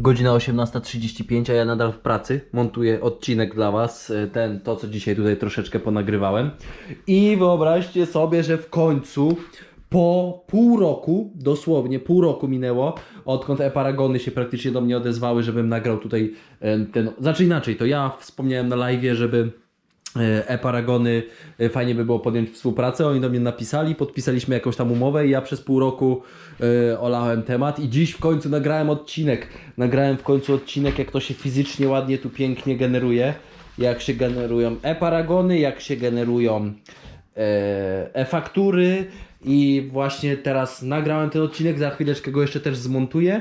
Godzina 18.35, a ja nadal w pracy. Montuję odcinek dla Was. e, Ten, to co dzisiaj tutaj troszeczkę ponagrywałem. I wyobraźcie sobie, że w końcu po pół roku, dosłownie pół roku minęło, odkąd e-paragony się praktycznie do mnie odezwały, żebym nagrał tutaj e, ten. Znaczy inaczej, to ja wspomniałem na live, żeby e-paragony e, fajnie by było podjąć współpracę. Oni do mnie napisali, podpisaliśmy jakąś tam umowę i ja przez pół roku e, olałem temat i dziś w końcu nagrałem odcinek. Nagrałem w końcu odcinek, jak to się fizycznie ładnie tu pięknie generuje. Jak się generują e-paragony, jak się generują e, e-faktury i właśnie teraz nagrałem ten odcinek, za chwileczkę go jeszcze też zmontuję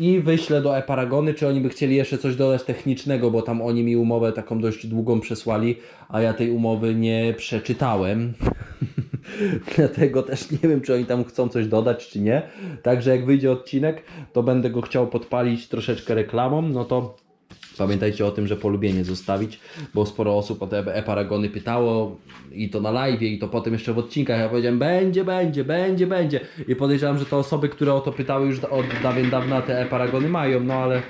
i wyślę do e-paragony, czy oni by chcieli jeszcze coś dodać technicznego, bo tam oni mi umowę taką dość długą przesłali, a ja tej umowy nie przeczytałem. Dlatego też nie wiem, czy oni tam chcą coś dodać, czy nie. Także jak wyjdzie odcinek, to będę go chciał podpalić troszeczkę reklamą, no to Pamiętajcie o tym, że polubienie zostawić, bo sporo osób o te e-paragony pytało i to na live, i to potem jeszcze w odcinkach. Ja powiedziałem, będzie, będzie, będzie, będzie. I podejrzewam, że te osoby, które o to pytały już od dawien dawna te e-paragony mają, no ale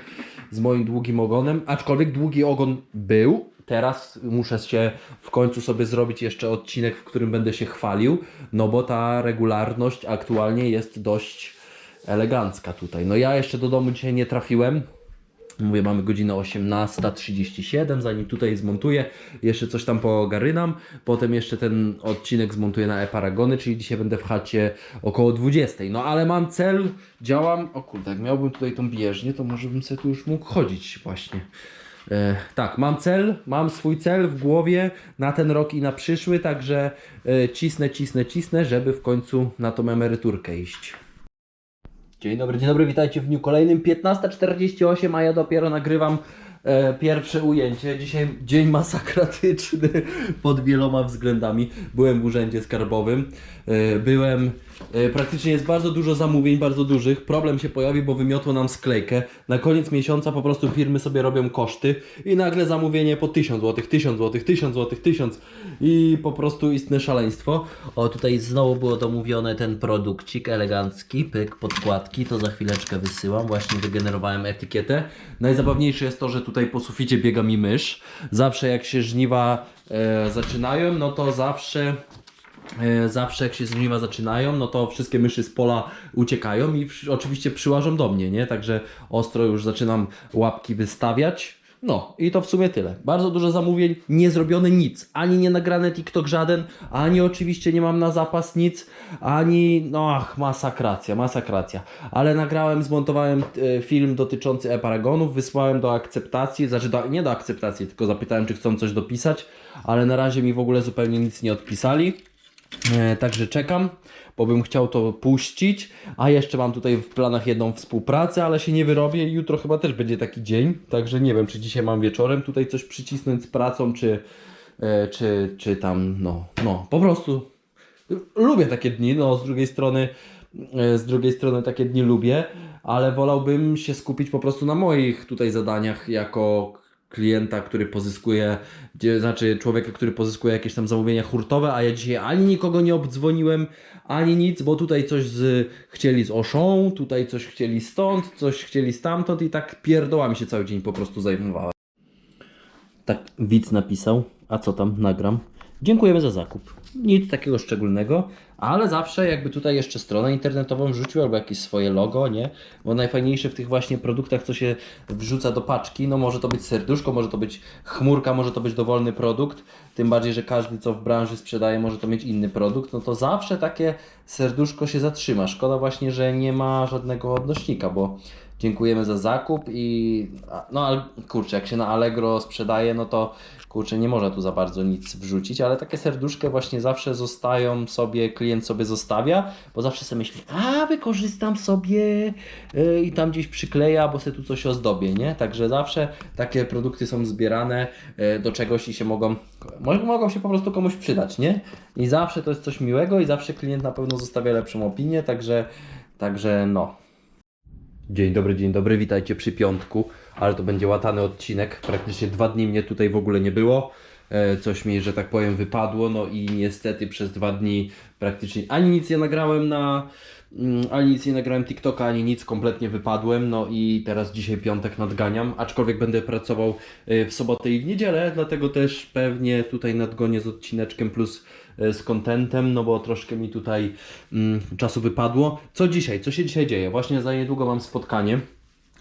z moim długim ogonem, aczkolwiek długi ogon był, teraz muszę się w końcu sobie zrobić jeszcze odcinek, w którym będę się chwalił, no bo ta regularność aktualnie jest dość elegancka tutaj. No ja jeszcze do domu dzisiaj nie trafiłem, Mówię, mamy godzinę 18.37, zanim tutaj zmontuję, jeszcze coś tam poogarynam, potem jeszcze ten odcinek zmontuję na e-paragony, czyli dzisiaj będę w chacie około 20. No ale mam cel, działam, o kurde, jak miałbym tutaj tą bieżnię, to może bym sobie tu już mógł chodzić właśnie. E, tak, mam cel, mam swój cel w głowie na ten rok i na przyszły, także e, cisnę, cisnę, cisnę, żeby w końcu na tą emeryturkę iść. Dzień dobry, dzień dobry, witajcie w dniu kolejnym. 15.48, a ja dopiero nagrywam e, pierwsze ujęcie. Dzisiaj dzień masakratyczny pod wieloma względami. Byłem w urzędzie skarbowym, e, byłem. E, praktycznie jest bardzo dużo zamówień, bardzo dużych. Problem się pojawi, bo wymiotło nam sklejkę. Na koniec miesiąca po prostu firmy sobie robią koszty i nagle zamówienie po 1000 zł, 1000 zł, 1000 zł, 1000 i po prostu istne szaleństwo. O, tutaj znowu było domówione ten produkcik elegancki, pyk, podkładki, to za chwileczkę wysyłam. Właśnie wygenerowałem etykietę. Najzabawniejsze jest to, że tutaj po suficie biega mi mysz. Zawsze jak się żniwa e, zaczynają, no to zawsze E, Zawsze jak się żniwa zaczynają, no to wszystkie myszy z pola uciekają i oczywiście przyłażą do mnie, nie? Także ostro już zaczynam łapki wystawiać. No i to w sumie tyle. Bardzo dużo zamówień, nie zrobione nic. Ani nie nagrane TikTok żaden, ani oczywiście nie mam na zapas nic, ani no ach, masakracja, masakracja. Ale nagrałem, zmontowałem e, film dotyczący e-paragonów, wysłałem do akceptacji, znaczy do, nie do akceptacji, tylko zapytałem, czy chcą coś dopisać, ale na razie mi w ogóle zupełnie nic nie odpisali. E, Także czekam, bo bym chciał to puścić. A jeszcze mam tutaj w planach jedną współpracę, ale się nie wyrobię. Jutro chyba też będzie taki dzień. Także nie wiem, czy dzisiaj mam wieczorem tutaj coś przycisnąć z pracą, czy, e, czy, czy tam, no, no, po prostu lubię takie dni. No, z drugiej strony, e, z drugiej strony takie dni lubię, ale wolałbym się skupić po prostu na moich tutaj zadaniach jako klienta, który pozyskuje, gdzie, znaczy człowieka, który pozyskuje jakieś tam zamówienia hurtowe, a ja dzisiaj ani nikogo nie obdzwoniłem, ani nic, bo tutaj coś z, chcieli z Oszą, tutaj coś chcieli stąd, coś chcieli stamtąd i tak pierdołami się cały dzień po prostu zajmowałem. Tak, widz napisał, a co tam, nagram. Dziękujemy za zakup. Nic takiego szczególnego, ale zawsze jakby tutaj jeszcze stronę internetową wrzucił albo jakieś swoje logo, nie? Bo najfajniejsze w tych właśnie produktach, co się wrzuca do paczki, no może to być serduszko, może to być chmurka, może to być dowolny produkt, tym bardziej, że każdy co w branży sprzedaje może to mieć inny produkt, no to zawsze takie serduszko się zatrzyma. Szkoda właśnie, że nie ma żadnego odnośnika, bo dziękujemy za zakup i no ale kurczę, jak się na Allegro sprzedaje, no to kurczę, nie można tu za bardzo nic wrzucić, ale takie serduszka właśnie zawsze zostają sobie, klient sobie zostawia, bo zawsze sobie myśli, a wykorzystam sobie yy, i tam gdzieś przykleja, bo sobie tu coś ozdobię, nie? Także zawsze takie produkty są zbierane yy, do czegoś i się mogą, mo- mogą się po prostu komuś przydać, nie? I zawsze to jest coś miłego i zawsze klient na pewno zostawia lepszą opinię, także, także no. Dzień dobry, dzień dobry, witajcie przy piątku, ale to będzie łatany odcinek. Praktycznie dwa dni mnie tutaj w ogóle nie było. E, coś mi, że tak powiem, wypadło, no i niestety przez dwa dni praktycznie ani nic nie nagrałem na, mm, ani nic nie nagrałem TikToka, ani nic, kompletnie wypadłem, no i teraz dzisiaj piątek nadganiam, aczkolwiek będę pracował e, w sobotę i w niedzielę, dlatego też pewnie tutaj nadgonię z odcineczkiem plus e, z contentem, no bo troszkę mi tutaj mm, czasu wypadło. Co dzisiaj? Co się dzisiaj dzieje? Właśnie za niedługo mam spotkanie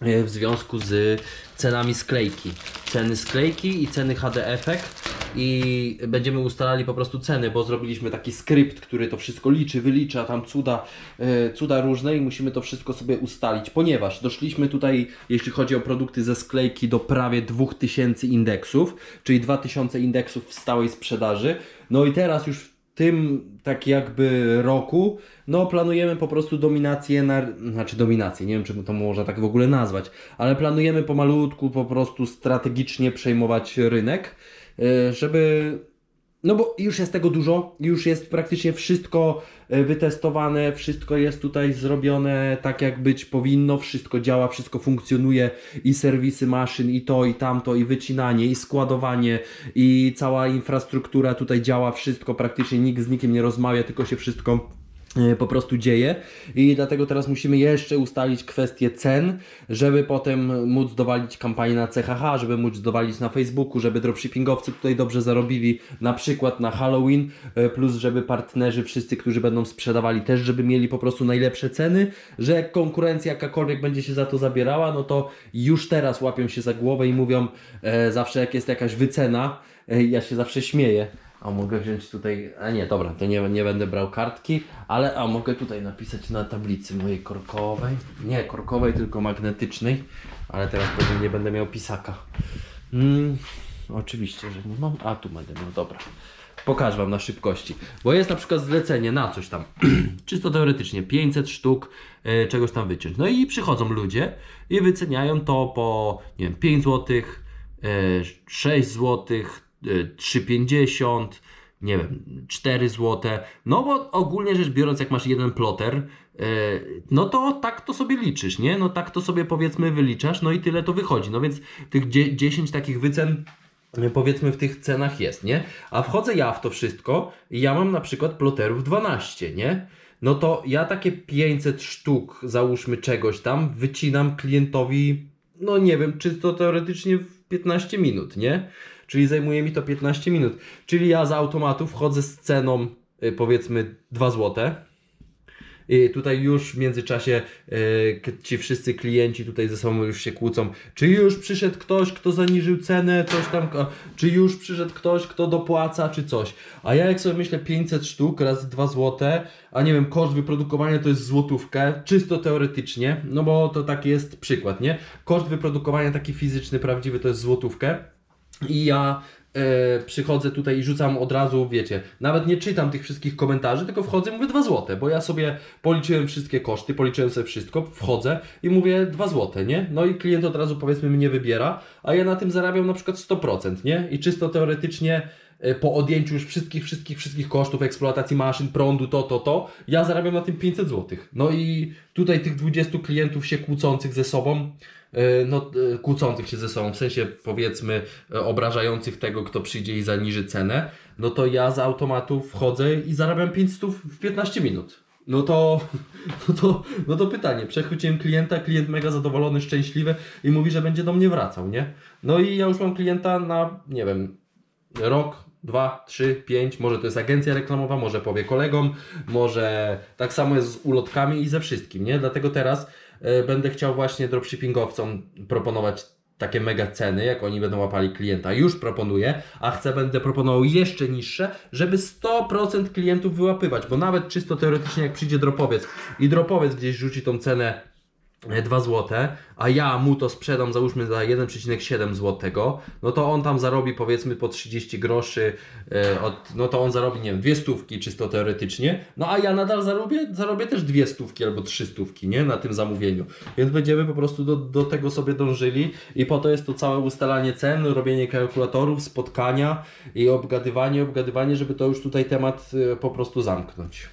w związku z cenami sklejki. Ceny sklejki i ceny HD Effect i będziemy ustalali po prostu ceny, bo zrobiliśmy taki skrypt, który to wszystko liczy, wylicza tam cuda, e, cuda różne i musimy to wszystko sobie ustalić, ponieważ doszliśmy tutaj, jeśli chodzi o produkty ze sklejki, do prawie 2000 indeksów, czyli 2000 indeksów w stałej sprzedaży. No i teraz już tym tak jakby roku, no planujemy po prostu dominację na, znaczy dominację, nie wiem czy to można tak w ogóle nazwać, ale planujemy pomalutku po prostu strategicznie przejmować rynek, e, żeby no bo już jest tego dużo, już jest praktycznie wszystko e, wytestowane, wszystko jest tutaj zrobione tak jak być powinno, wszystko działa, wszystko funkcjonuje i serwisy maszyn i to i tamto i wycinanie i składowanie i cała infrastruktura tutaj działa, wszystko praktycznie nikt z nikim nie rozmawia, tylko się wszystko po prostu dzieje. I dlatego teraz musimy jeszcze ustalić kwestię cen, żeby potem móc dowalić kampanię na CHH, żeby móc dowalić na Facebooku, żeby dropshippingowcy tutaj dobrze zarobili, na przykład na Halloween, e, plus żeby partnerzy wszyscy, którzy będą sprzedawali też, żeby mieli po prostu najlepsze ceny, że jak konkurencja jakakolwiek będzie się za to zabierała, no to już teraz łapią się za głowę i mówią e, zawsze jak jest jakaś wycena, e, ja się zawsze śmieję, a mogę wziąć tutaj. A nie, dobra, to nie, nie będę brał kartki, ale a mogę tutaj napisać na tablicy mojej korkowej. Nie korkowej, tylko magnetycznej, ale teraz pewnie nie będę miał pisaka. Mm, oczywiście, że nie mam. A tu będę miał, dobra. Pokażę Wam na szybkości. Bo jest na przykład zlecenie na coś tam, czysto teoretycznie, 500 sztuk e, czegoś tam wyciąć. No i przychodzą ludzie i wyceniają to po, nie wiem, 5 zł, e, 6 zł, e, 3,50, nie wiem, 4 zł. No bo ogólnie rzecz biorąc, jak masz jeden ploter, e, no to tak to sobie liczysz, nie? No tak to sobie powiedzmy wyliczasz, no i tyle to wychodzi. No więc tych dzie- 10 takich wycen e, powiedzmy w tych cenach jest, nie? A wchodzę ja w to wszystko i ja mam na przykład ploterów 12, nie? No to ja takie 500 sztuk, załóżmy czegoś tam, wycinam klientowi, no nie wiem, czysto teoretycznie w 15 minut, nie? Czyli zajmuje mi to 15 minut. Czyli ja z automatu wchodzę z ceną y, powiedzmy 2 złote. Tutaj już w międzyczasie e, ci wszyscy klienci tutaj ze sobą już się kłócą. Czy już przyszedł ktoś, kto zaniżył cenę, coś tam, czy już przyszedł ktoś, kto dopłaca, czy coś. A ja jak sobie myślę 500 sztuk razy 2 złote, a nie wiem, koszt wyprodukowania to jest złotówkę, czysto teoretycznie, no bo to taki jest przykład, nie? Koszt wyprodukowania taki fizyczny, prawdziwy to jest złotówkę. I ja e, przychodzę tutaj i rzucam od razu, wiecie, nawet nie czytam tych wszystkich komentarzy, tylko wchodzę i mówię 2 złote, bo ja sobie policzyłem wszystkie koszty, policzyłem sobie wszystko, wchodzę i mówię 2 złote, nie? No i klient od razu powiedzmy mnie wybiera, a ja na tym zarabiam na przykład 100%, nie? I czysto teoretycznie po odjęciu już wszystkich, wszystkich, wszystkich kosztów eksploatacji maszyn, prądu, to, to, to, ja zarabiam na tym 500 zł. No i tutaj tych 20 klientów się kłócących ze sobą, e, no e, kłócących się ze sobą, w sensie powiedzmy obrażających tego, kto przyjdzie i zaniży cenę, no to ja z automatu wchodzę i zarabiam 500 w 15 minut. No to, no to, no to pytanie, przechwyciłem klienta, klient mega zadowolony, szczęśliwy i mówi, że będzie do mnie wracał, nie? No i ja już mam klienta na, nie wiem, rok, dwa, trzy, pięć, może to jest agencja reklamowa, może powie kolegom, może tak samo jest z ulotkami i ze wszystkim, nie? Dlatego teraz e, będę chciał właśnie dropshippingowcom proponować takie mega ceny, jak oni będą łapali klienta, już proponuję, a chcę, będę proponował jeszcze niższe, żeby 100% klientów wyłapywać, bo nawet czysto teoretycznie jak przyjdzie dropowiec i dropowiec gdzieś rzuci tą cenę 2 złote, a ja mu to sprzedam załóżmy za 1,7 złotego, no to on tam zarobi powiedzmy po 30 groszy, e, od, no to on zarobi, nie wiem, dwie stówki czysto teoretycznie, no a ja nadal zarobię, zarobię też dwie stówki albo trzy stówki, nie, na tym zamówieniu. Więc będziemy po prostu do, do tego sobie dążyli i po to jest to całe ustalanie cen, robienie kalkulatorów, spotkania i obgadywanie, obgadywanie, żeby to już tutaj temat e, po prostu zamknąć.